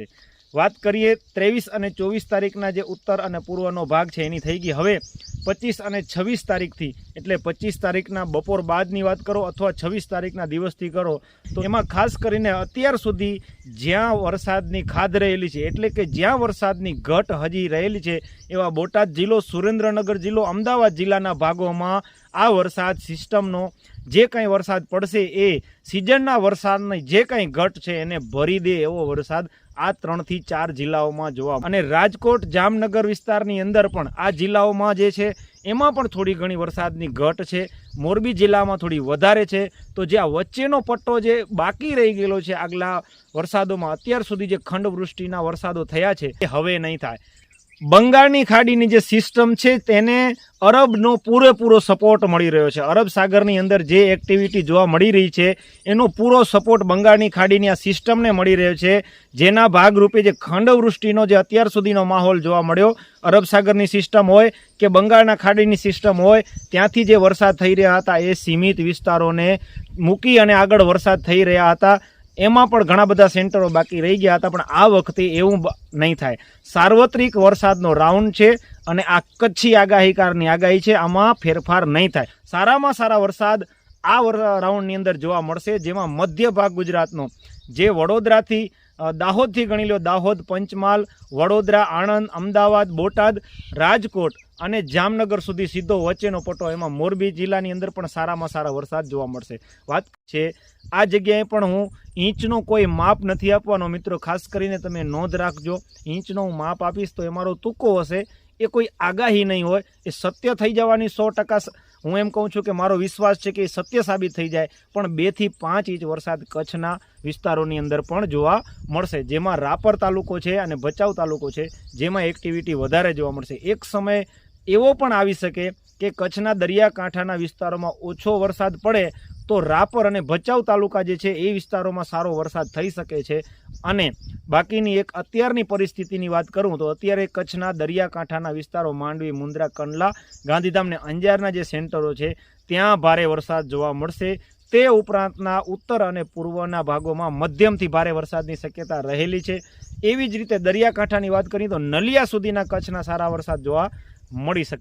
છે. વાત કરીએ ત્રેવીસ અને ચોવીસ તારીખના જે ઉત્તર અને પૂર્વનો ભાગ છે, એની થઈ ગઈ. હવે પચીસ અને છવ્વીસ તારીખથી, એટલે પચીસ તારીખના બપોર બાદની વાત કરો અથવા છવ્વીસ તારીખના દિવસથી કરો, તો એમાં ખાસ કરીને અત્યાર સુધી જ્યાં વરસાદની ખાદ રહેલી છે, એટલે કે જ્યાં વરસાદની ઘટ હજી રહેલી છે, એવા બોટાદ જિલ્લો, સુરેન્દ્રનગર જિલ્લો, અમદાવાદ જિલ્લાના ભાગોમાં આ વરસાદ સિસ્ટમનો જે કંઈ વરસાદ પડશે એ સિઝનના વરસાદની જે કંઈ ઘટ છે એને ભરી દે એવો વરસાદ આ ત્રણથી ચાર જિલ્લાઓમાં જોવા અને રાજકોટ, જામનગર વિસ્તારની અંદર પણ આ જિલ્લાઓમાં જે છે, એમાં પણ થોડી ઘણી વરસાદની ઘટ છે. મોરબી જિલ્લામાં થોડી વધારે છે. તો જે આ વચ્ચેનો પટ્ટો જે બાકી રહી ગયેલો છે આગલા વરસાદોમાં, અત્યાર સુધી જે ખંડવૃષ્ટિના વરસાદો થયા છે, એ હવે નહીં થાય. બંગાળની ખાડીની જે સિસ્ટમ છે તેને અરબનો પૂરેપૂરો સપોર્ટ મળી રહ્યો છે. અરબ સાગરની અંદર જે એક્ટિવિટી જોવા મળી રહી છે, એનો પૂરો સપોર્ટ બંગાળની ખાડીની આ સિસ્ટમને મળી રહ્યો છે, જેના ભાગરૂપે જે ખંડવૃષ્ટિનો જે અત્યાર સુધીનો માહોલ જોવા મળ્યો, અરબ સાગરની સિસ્ટમ હોય કે બંગાળના ખાડીની સિસ્ટમ હોય, ત્યાંથી જે વરસાદ થઈ રહ્યા હતા એ સીમિત વિસ્તારોને મૂકી અને આગળ વરસાદ થઈ રહ્યા હતા. એમાં પણ ઘણા બધા સેન્ટરો બાકી રહી ગયા હતા, પણ આ વખતે એવું નહીં થાય. સાર્વત્રિક વરસાદનો રાઉન્ડ છે અને આ કચ્છી આગાહીકારની આગાહી છે, આમાં ફેરફાર નહીં થાય. સારામાં સારા વરસાદ આ રાઉન્ડની અંદર જોવા મળશે, જેમાં મધ્ય ભાગ ગુજરાતનો, જે વડોદરાથી દાહોદથી ગણી લો, દાહોદ, પંચમહાલ, વડોદરા, આણંદ, અમદાવાદ, બોટાદ, રાજકોટ અને જામનગર સુધી સીધો વચ્ચેનો પટ્ટો. એમાં મોરબી જિલ્લાની અંદર પણ સારામાં સારા વરસાદ જોવા મળશે. વાત છે, આ જગ્યાએ પણ હું ઇંચનો કોઈ માપ નથી આપવાનો, મિત્રો. ખાસ કરીને તમે નોંધ રાખજો ઇંચનો હું માપ આપીશ તો એ મારો તૂકો હશે. એ કોઈ આગાહી નહીં હોય, એ સત્ય થઈ જવાની સો ટકા હું એમ કહું છું કે મારો વિશ્વાસ છે કે એ સત્ય સાબિત થઈ જાય, પણ બેથી પાંચ ઇંચ વરસાદ કચ્છના વિસ્તારોની અંદર પણ જોવા મળશે. જેમાં રાપર તાલુકો છે અને ભચાઉ તાલુકો છે, જેમાં એક્ટિવિટી વધારે જોવા મળશે. એક સમય એવો પણ આવી શકે કે કચ્છના દરિયાકાંઠાના વિસ્તારોમાં ઓછો વરસાદ પડે તો રાપર અને ભચાઉ તાલુકા જે છે એ વિસ્તારોમાં સારો વરસાદ થઈ શકે છે. અને બાકીની એક અત્યારની પરિસ્થિતિની વાત કરું તો અત્યારે કચ્છના દરિયાકાંઠાના વિસ્તારો માંડવી મુન્દ્રા કંડલા, ગાંધીધામ ને અંજારના જે સેન્ટરો છે, ત્યાં ભારે વરસાદ જોવા મળશે. તે ઉપરાંતના ઉત્તર અને પૂર્વના ભાગોમાં મધ્યમથી ભારે વરસાદની શક્યતા રહેલી છે. એવી જ રીતે દરિયાકાંઠાની વાત કરીએ તો નલિયા સુધીના કચ્છના સારા વરસાદ જોવા મળી શકે